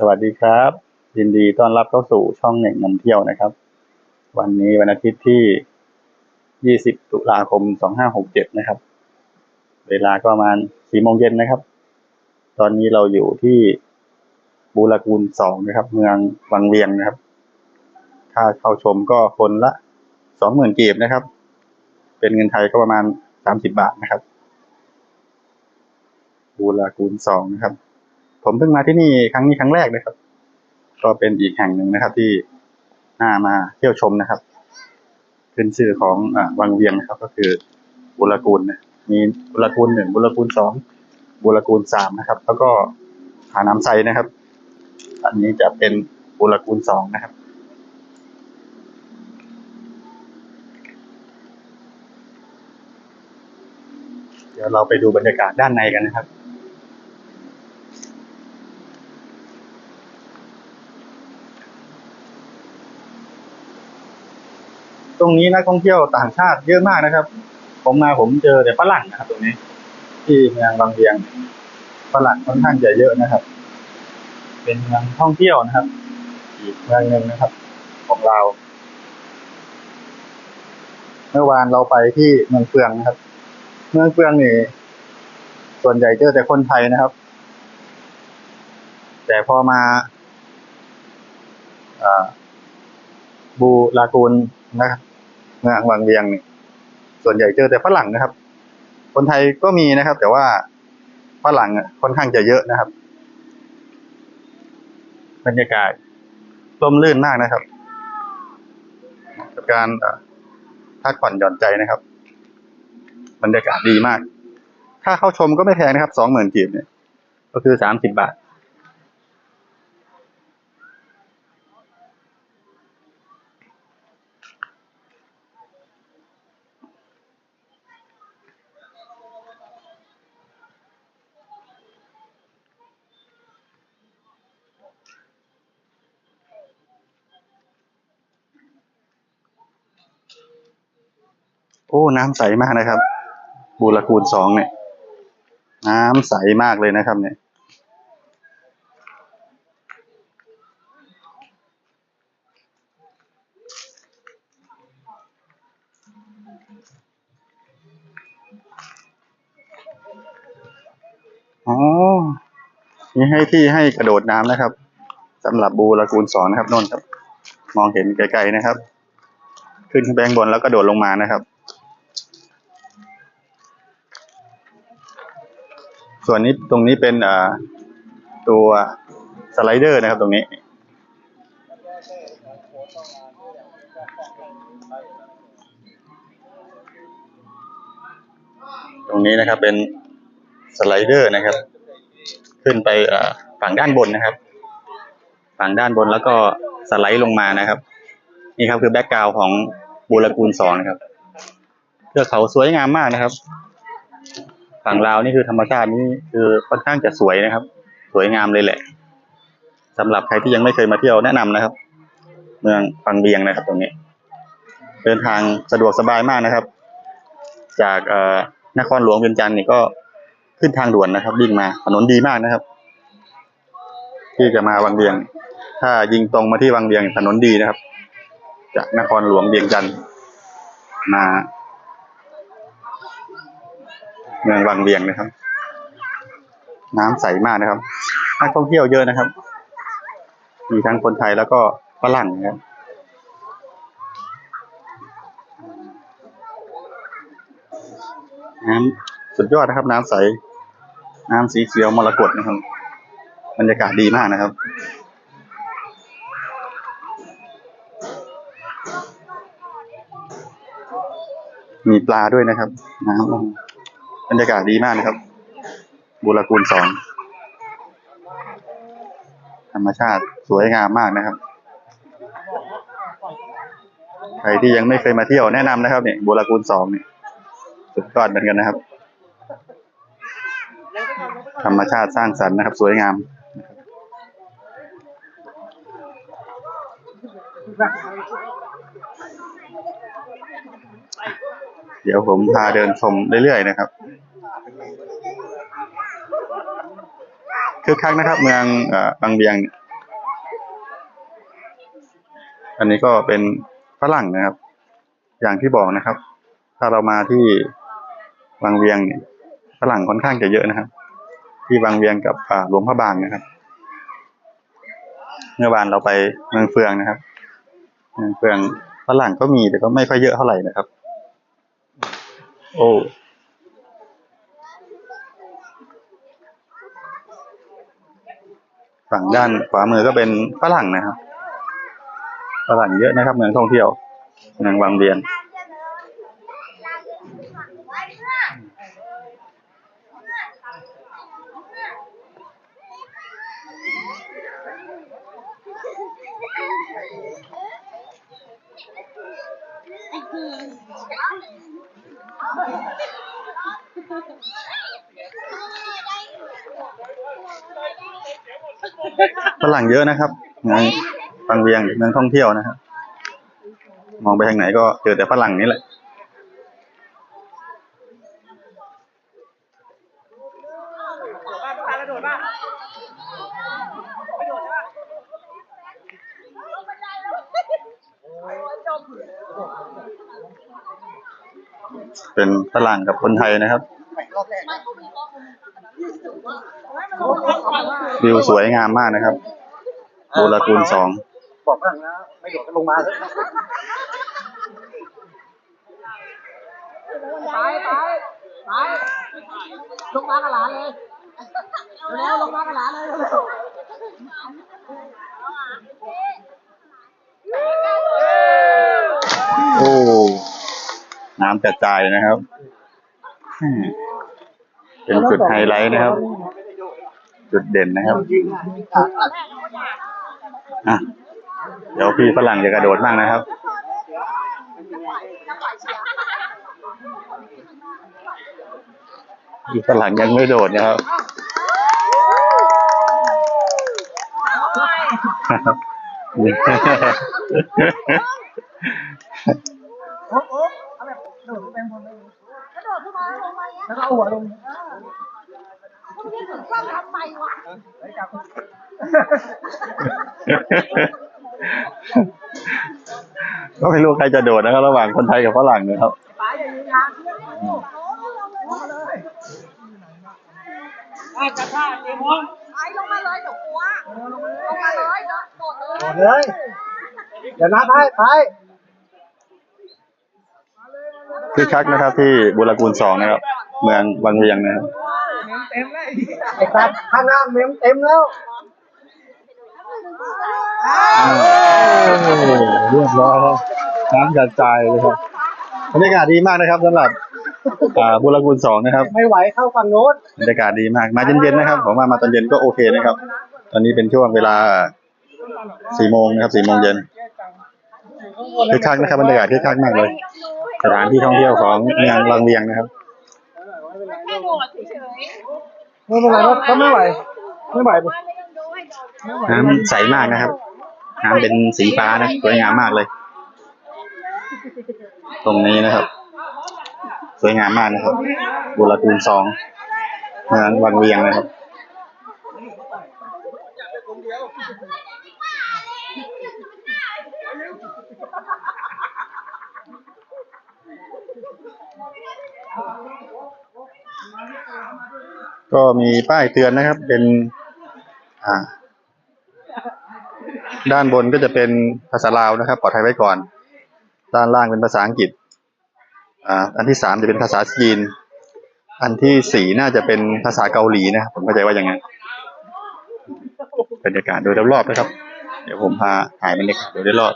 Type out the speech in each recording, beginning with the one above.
สวัสดีครับ ยินดีต้อนรับเข้าสู่ช่องหนึ่งนำเที่ยวนะครับ วันนี้วันอาทิตย์ที่ 20 ตุลาคม 2567 นะครับ เวลาก็ประมาณ4โมงเย็นนะครับ ตอนนี้เราอยู่ที่บูรกูล2นะครับ เมืองวังเวียงนะครับ ค่าเข้าชมก็คนละ 20,000 กีบนะครับ เป็นเงินไทยก็ประมาณ 30 บาทนะครับบูรกูล2นะครับ ผมเพิ่งมาที่นี่ครั้งนี้ครั้งแรกนะครับ ก็เป็นอีกแห่งหนึ่งนะครับ ที่น่ามาเที่ยวชมนะครับขึ้นชื่อของอวังเวียงนะครับ ก็คือบุรกูลนะมีบุรกูลหนึ่งบุรกูลสองบุรกูลสามนะครับ แล้วก็หาน้ำใสนะครับ อันนี้จะเป็นบุรกูลสองนะครับเดี๋ยวเราไปดูบรรยากาศด้านในกันนะครับ ตรงนี้นักท่องเที่ยวต่างชาติเยอะมากนะครับ ผมมาผมเจอแต่ฝรั่งนะครับ ตรงนี้ ที่เมืองบางเวียงฝรั่งค่อนข้างจะเยอะนะครับ เป็นเมืองท่องเที่ยวนะครับ อีกเมืองหนึ่งนะครับ ของเรา เมื่อวานเราไปที่เมืองเฟืองนะครับ เมืองเฟืองนี่ส่วนใหญ่เจอแต่คนไทยนะครับ แต่พอมาอบูรากูลนะครับ เมืองวังเวียงนี่ส่วนใหญ่เจอแต่ฝรั่งนะครับ คนไทยก็มีนะครับ แต่ว่าฝรั่งค่อนข้างจะเยอะนะครับ บรรยากาศร่มรื่นมากนะครับกับการเอ่อพักผ่อนหย่อนใจนะครับ บรรยากาศดีมาก ค่าเข้าชมก็ไม่แพงนะครับสองหมื่นกีบเนี่ย ก็คือสามสิบบาท น้ำใสมากนะครับ บูรกูลสองเนี่ย น้ำใสมากเลยนะครับ เนี่ย อ๋อมีให้ที่ให้กระโดดน้ำนะครับสำหรับบูรกูลสองนะครับนนท์ครับ มองเห็นไกลๆนะครับ ขึ้นขึ้นไปข้างบนแล้วก็โดดลงมานะครับ ส่วนนี้ตรงนี้เป็นตัวสไลเดอร์นะครับตรงนี้ ตรงนี้นะครับเป็นสไลเดอร์นะครับ ขึ้นไปฝั่งด้านบนนะครับ ฝั่งด้านบนแล้วก็สไลด์ลงมานะครับ นี่ครับคือแบ็กกราวของบูรกูลสองนะครับเทือกเขาสวยงามมากนะครับ ฝั่งลาวนี่คือธรรมชาตินี่คือค่อนข้างจะสวยนะครับ สวยงามเลยแหละสำหรับใครที่ยังไม่เคยมาเที่ยวแนะนำนะครับ เมืองฟังเบียงนะครับ ตรงนี้ เดินทางสะดวกสบายมากนะครับ จากเอ่อนครหลวงเวียงจันทร์นี่ก็ขึ้นทางด่วนนะครับวิ่งมาถนนดีมากนะครับ ที่จะมาวังเวียง ถ้ายิงตรงมาที่วังเวียงถนนดีนะครับ จากนครหลวงเวียงจันทร์มา เมืองวังเวียงนะครับ น้ำใสมากนะครับนักท่องเที่ยวเยอะนะครับ มีทั้งคนไทยแล้วก็ฝรั่งนะครับน้ำสุดยอดนะครับน้ำใส น้ำสีเขียวมรกตนะครับบรรยากาศดีมากนะครับ มีปลาด้วยนะครับน้ำ บรรยากาศดีมากนะครับ บุรกูลสองธรรมชาติสวยงามมากนะครับ ใครที่ยังไม่เคยมาเที่ยวแนะนำนะครับเนี่ยบุรกูลสองเนี่ยสุดยอดเหมือนกันนะครับ ธรรมชาติสร้างสรรค์นะครับ สวยงาม เดี๋ยวผมพาเดินชมเรื่อยๆนะครับคือคักนะครับเมืองอบางเบียง อันนี้ก็เป็นฝรั่งนะครับ อย่างที่บอกนะครับ ถ้าเรามาที่วังเวียงเนี่ยฝรั่งค่อนข้างจะเยอะนะครับ ที่วังเวียงกับหลวงพระบางนะครับ เมื่อวานเราไปเมืองเฟืองนะครับ เมืองเฟืองฝรั่งก็มีแต่ก็ไม่ค่อยเยอะเท่าไหร่นะครับ โอ้ฝั่งด้านขวามือก็เป็นฝรั่งนะครับฝรั่งเยอะนะครับเมืองท่องเที่ยวเมืองวังเวียน รั่งเยอะนะครับเมืองวังเวียงเมืองท่องเที่ยวนะครับ มองไปทางไหนก็เจอแต่ฝรั่งนี่แหละเป็นฝรั่งกับคนไทยนะครับวิวสวยงามมากนะครับ บูรากูลสองบอกข้างนะ ไม่โดดก็ลงมาเลยไปไปไปลงมากับหลานเลยเร็วๆลงมากับหลานเลยเร็วโอ้น้ำกระจายนะครับ เป็นจุดไฮไลท์นะครับ จุดเด่นนะครับ อะ เดี๋ยวพี่ฝรั่งจะกระโดดบ้างนะครับ พี่ฝรั่งยังไม่โดดนะครับ โอ๊ะโอ๊ะเอาแบบโดดขึ้นไปบนเลยกระโดดขึ้นมาลงมาแล้วก็อาหัวลง คุณนี่ถึงกล้องทำไมวะไปจับก็ไม่รู้ใครจะโดดนะครับ ระหว่างคนไทยกับฝรั่งนะครับไปอย่ายืนนานเพื่อนโอ้โหลงมาเลยกระชากเอมองไปลงมาเลยเดี๋ยวกลัวลงมาเลยเนาะโดดเลยโดดเลยเดี๋ยวนะไปไปคือคักนะครับที่บุรกูลสองนะครับ เมืองวังเวียงนะครับ เต็มเลยไอ้สัตว์ข้างล่างเมมเต็มแล้วเรียบร้อยครับน้ำกระจายเลยครับบรรยากาศดีมากนะครับสำหรับอ่าบุรกูลสองนะครับไม่ไหวเข้าฝั่งโน้นบรรยากาศดีมากมาเย็นๆนะครับผมว่ามาตอนเย็นก็โอเคนะครับ ตอนนี้เป็นช่วงเวลาสี่โมงนะครับสี่โมงเย็นคึกคักนะครับบรรยากาศคึกคักมากเลย สถานที่ท่องเที่ยวของเมืองวังเวียงนะครับ แค่โดดเฉยไม่เป็นไรครับถ้าไม่ไหว ไม่ไหวๆว่าไม่ต้องดูให้โดดน้ำใสมากนะครับ น้ำเป็นสีฟ้านะสวยงามมากเลย ตรงนี้นะครับ สวยงามมากนะครับ บุรกูลสองเมืองวังเวียงนะครับ ก็มีป้ายเตือนนะครับ เป็นด้านบนก็จะเป็นภาษาลาวนะครับปลอดภัยไว้ก่อน ด้านล่างเป็นภาษาอังกฤษออันที่สามจะเป็นภาษาจีน อันที่สี่น่าจะเป็นภาษาเกาหลีนะผมเข้าใจว่าอย่างนั้นบรรยากาศโดยรอบๆนะครับ เดี๋ยวผมพาถ่ายบรรยากาศโดยรอบ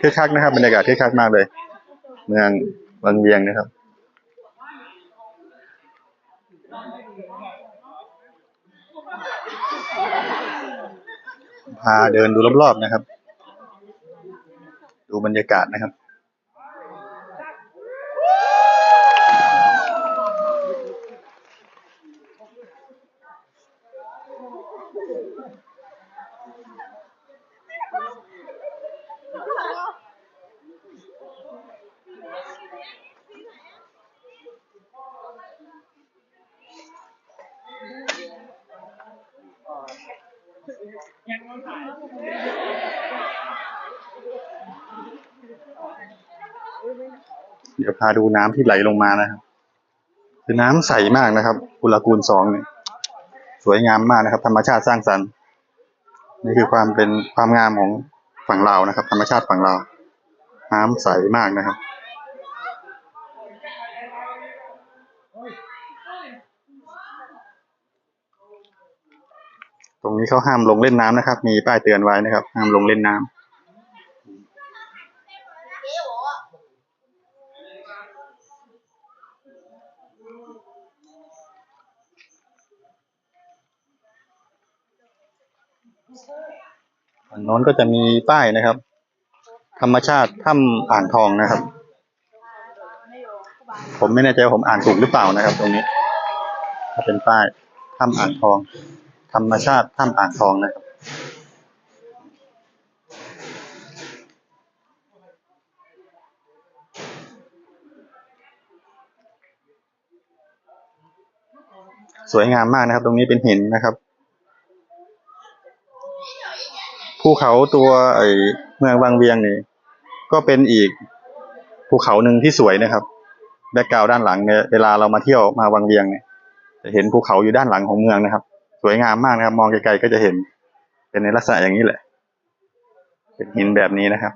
คึกคักนะครับบรรยากาศคึกคักมากเลย เมืองวังเวียงนะครับ พาเดินดูรอบๆนะครับ ดูบรรยากาศนะครับ เดี๋ยวพาดูน้ำที่ไหลลงมานะครับ คือน้ำใสมากนะครับกุลากูลสองเนี่ยสวยงามมากนะครับ ธรรมชาติสร้างสรรค์ นี่คือความเป็นความงามของฝั่งลาวนะครับ ธรรมชาติฝั่งลาวน้ำใสมากนะครับ ตรงนี้เขาห้ามลงเล่นน้ำนะครับ มีป้ายเตือนไว้นะครับ ห้ามลงเล่นน้ำฝั่งโน้นก็จะมีป้ายนะครับ ธรรมชาติถ้ำอ่างทองนะครับ ผมไม่แน่ใจว่าผมอ่านถูกหรือเปล่านะครับ ตรงนี้ถ้าเป็นป้ายถ้ำอ่างทอง ธรรมชาติถ้ำอ่างทองนะครับสวยงามมากนะครับ ตรงนี้เป็นหินนะครับภูเขาตัวไอเมืองบางเวียงนี่ก็เป็นอีกภูเขาหนึ่งที่สวยนะครับแบ็กกราวด้านหลังเนี่ยเวลาเรามาเที่ยวมาวังเวียงเนี่ยจะเห็นภูเขาอยู่ด้านหลังของเมืองนะครับ สวยงามมากนะครับ มองไกลๆก็จะเห็น เป็นในลักษณะอย่างนี้แหละ เป็นหินแบบนี้นะครับ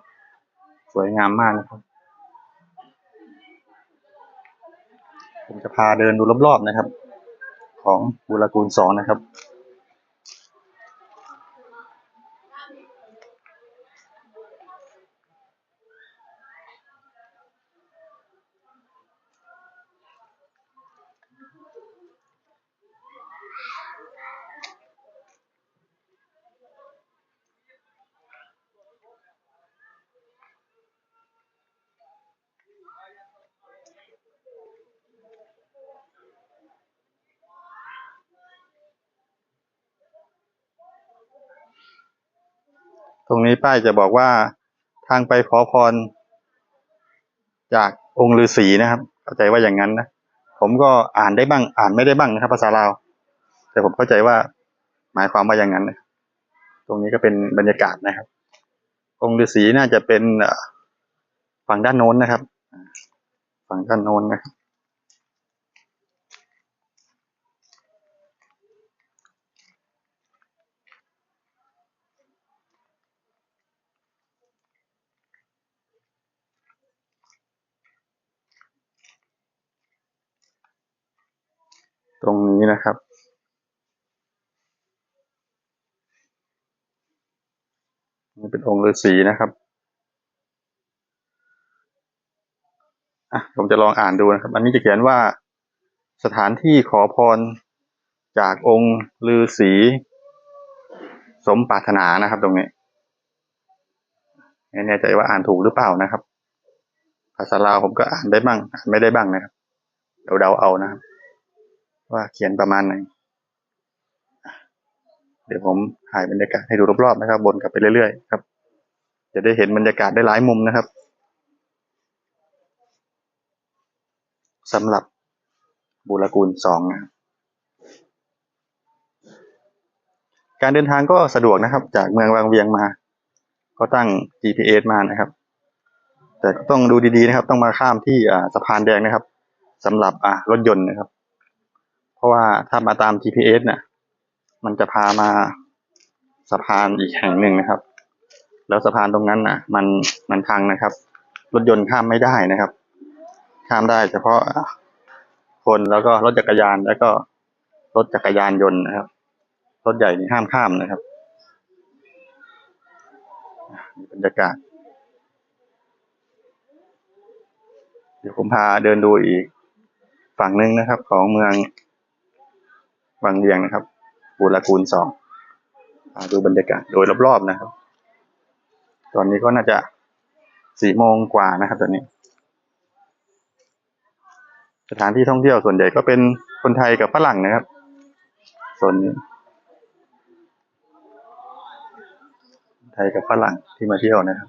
สวยงามมากนะครับผมจะพาเดินดูรอบๆนะครับ ของบุรกูลสองนะครับ ตรงนี้ป้ายจะบอกว่าทางไปขอพร จากองค์ฤาษีนะครับ เข้าใจว่าอย่างนั้นนะผมก็อ่านได้บ้างอ่านไม่ได้บ้างนะครับ ภาษาลาวแต่ผมเข้าใจว่า หมายความว่าอย่างนั้นนะตรงนี้ก็เป็นบรรยากาศนะครับ องค์ฤาษีน่าจะเป็นฝั่งด้านโน้นนะครับ ฝั่งด้านโน้นนะครับ ตรงนี้นะครับ นี่เป็นองค์ฤาษีนะครับอะผมจะลองอ่านดูนะครับ อันนี้จะเขียนว่าสถานที่ขอพรจากองค์ฤาษีสมปรารถนานะครับตรงนี้ไม่แน่ใจว่าอ่านถูกหรือเปล่านะครับ ภาษาลาวผมก็อ่านได้บ้าง อ่านไม่ได้บ้างนะครับ เดาๆเอานะครับ ว่าเขียนประมาณไหน เดี๋ยวผมถ่ายบรรยากาศให้ดูรอบๆนะครับวนกลับไปเรื่อยๆครับ จะได้เห็นบรรยากาศได้หลายมุมนะครับสำหรับบูรกูลสองนะครับการเดินทางก็สะดวกนะครับ จากเมืองบางเวียงมา ก็ตั้ง GPS มานะครับ แต่ก็ต้องดูดีๆนะครับ ต้องมาข้ามที่สะพานแดงนะครับสำหรับรถยนต์นะครับ เพราะว่าถ้ามาตาม GPS เนี่ยมันจะพามาสะพานอีกแห่งหนึ่งนะครับ แล้วสะพานตรงนั้นน่ะมันมันพังนะครับ รถยนต์ข้ามไม่ได้นะครับ ข้ามได้เฉพาะคนแล้วก็รถจักรยานแล้วก็รถจักรยานยนต์นะครับ รถใหญ่นี่ห้ามข้ามนะครับบรรยากาศ เดี๋ยวผมพาเดินดูอีกฝั่งหนึ่งนะครับ ของเมือง วังเวียงนะครับบูรกูลสองดูบรรยากาศโดยรอบๆนะครับ ตอนนี้ก็น่าจะสี่โมงกว่านะครับตอนนี้ สถานที่ท่องเที่ยวส่วนใหญ่ก็เป็นคนไทยกับฝรั่งนะครับส่วนนี้ไทยกับฝรั่งที่มาเที่ยวนะครับ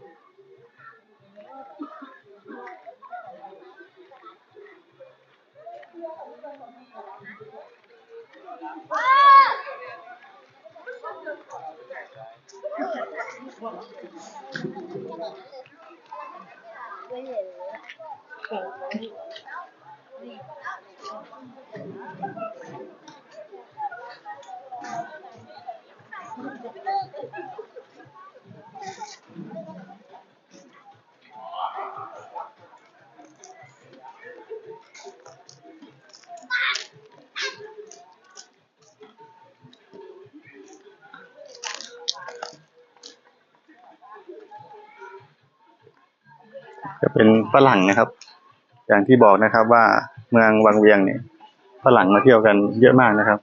เป็นฝรั่งนะครับ อย่างที่บอกนะครับว่าเมืองวังเวียงเนี่ยฝรั่งมาเที่ยวกันเยอะมากนะครับ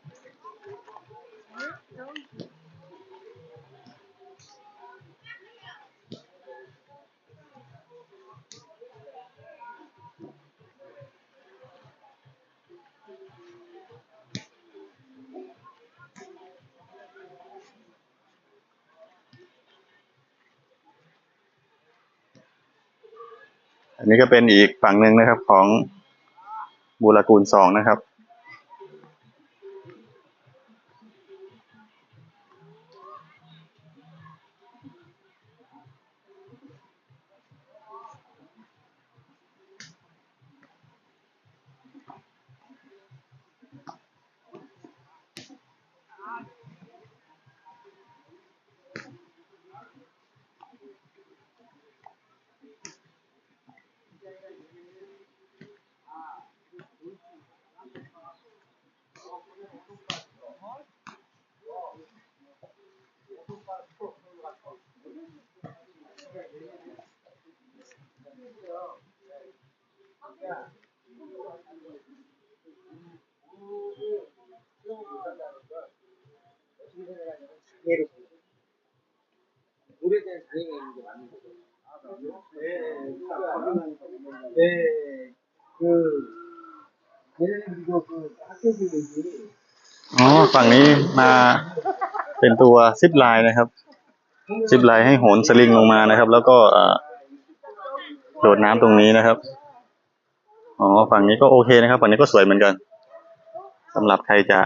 อันนี้ก็เป็นอีกฝั่งหนึ่งนะครับของบูรกูลสองนะครับ อ๋อ ฝั่งนี้มาเป็นตัวซิปไลน์นะครับ ซิปไลน์ให้โหนสลิงลงมานะครับ แล้วก็เอ่อโดดน้ำตรงนี้นะครับ อ๋อฝั่งนี้ก็โอเคนะครับ ฝั่งนี้ก็สวยเหมือนกันสำหรับใครจะ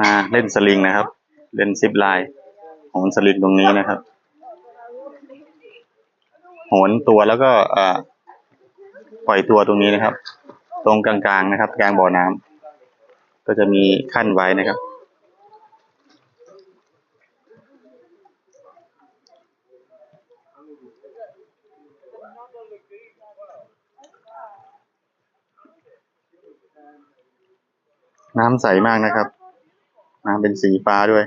มาเล่นสลิงนะครับ เล่นซิปไลน์โหนสลิงตรงนี้นะครับโหนตัวแล้วก็ปล่อยตัวตรงนี้นะครับ ตรงกลางๆนะครับ กลางบ่อน้ำก็จะมีขั้นไว้นะครับ น้ำใสมากนะครับ น้ำเป็นสีฟ้าด้วย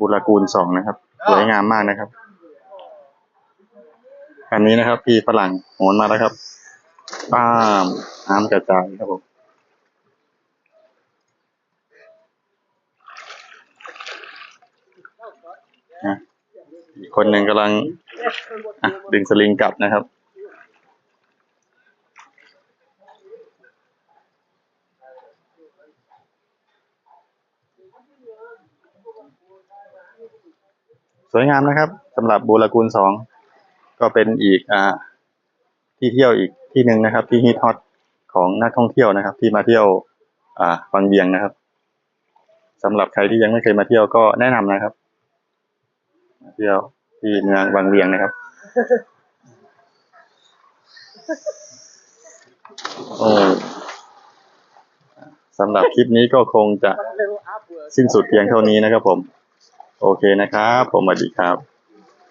บุรกูลสองนะครับ สวยงามมากนะครับ อันนี้นะครับ พี่ฝรั่งโหนมาแล้วครับป้ามน้ำกระจายครับผมนะอีกคนหนึ่งกำลังดึงสลิงกลับนะครับ สวยงามนะครับสำหรับบูรกูลสองก็เป็นอีกอ่าที่เที่ยวอีกที่หนึ่งนะครับ ที่ฮิตฮอตของนักท่องเที่ยวนะครับ ที่มาเที่ยวอ่าวังเวียงนะครับสำหรับใครที่ยังไม่เคยมาเที่ยวก็แนะนำนะครับมาเที่ยวที่เมืองวังเวียงนะครับโอ้สำหรับคลิปนี้ก็คงจะ สิ้นสุดเพียงเท่านี้นะครับผม โอเคนะครับ ผมสวัสดีครับ